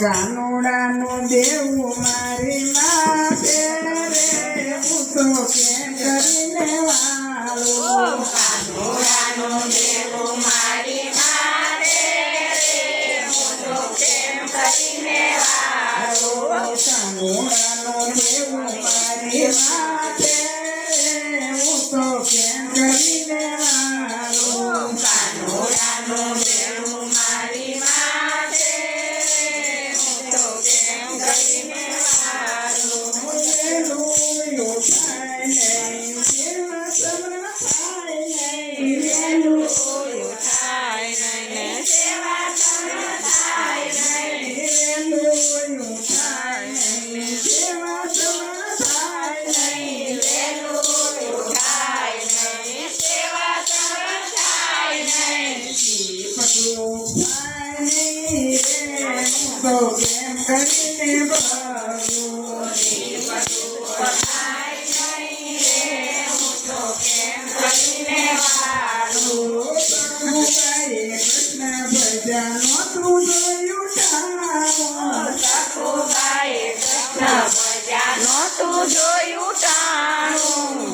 કાનુડાનું દેવું મારી માતે રે. હું તો કેમ કરીને 这有啥用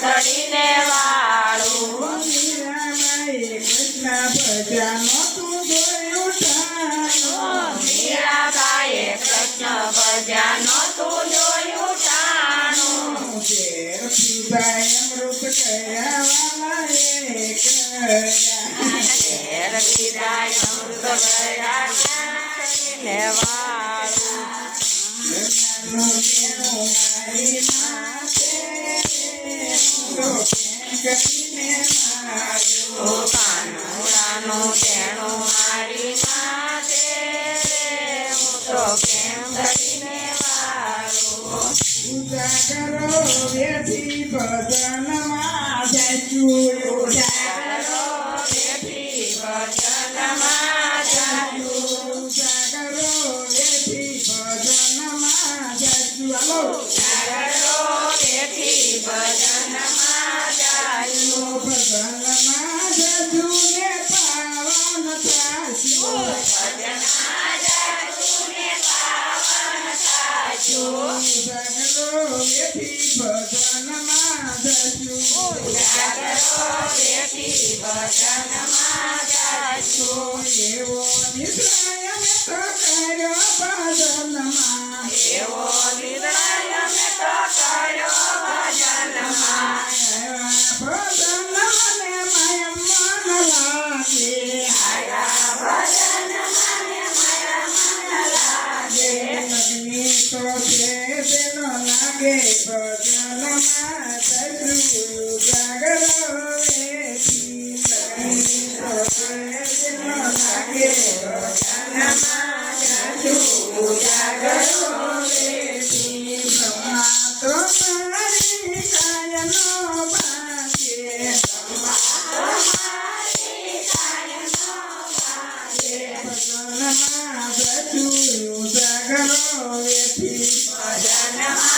સાંભળીને વાળું. ભજાનો તું જોયું ટાણો મીરાબાઈએ કૃષ્ણ ભજાનો તું જોયું ટાણો શેરપીબાઈ અમૃત કયા જગીને માર્યો કાનુડાનો તેણો મારી. માથે તો કેમ કરીને વારો ઉજાગરો વ્યથી બદનમાં જાય એવો નિદ્રાય મેં તો કર્યો ભજનમાં એવો નિદ્રાય ભજનમાં પ્રચુર સાગરો વેઠી ભજનમાં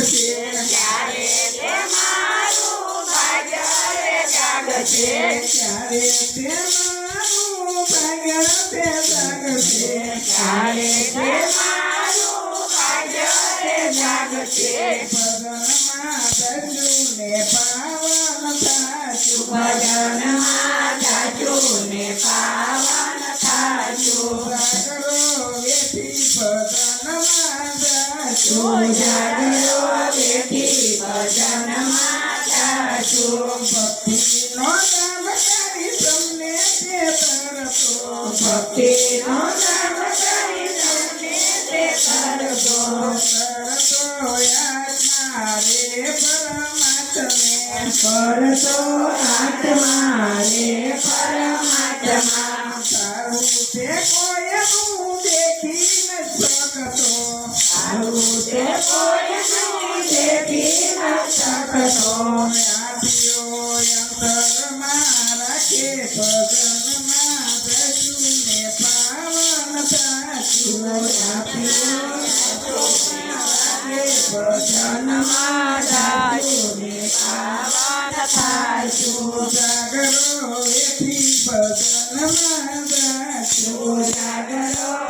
જાગશે ત્યારે તે મારું ભાગ્યારે જાગશે ભજનમાં ભક્તિનો નામ કરી તમને તે તરતો ભક્તિનો નામ તમને તે તરતો કરતો આત્મા રે પરમાત્મે રે પરમાત્મા તારું તે કોઈનું દેખી ન શકતો તારું તે કોઈનું દેખી ન શકતો. જાગરો એથી જાચું જાગરો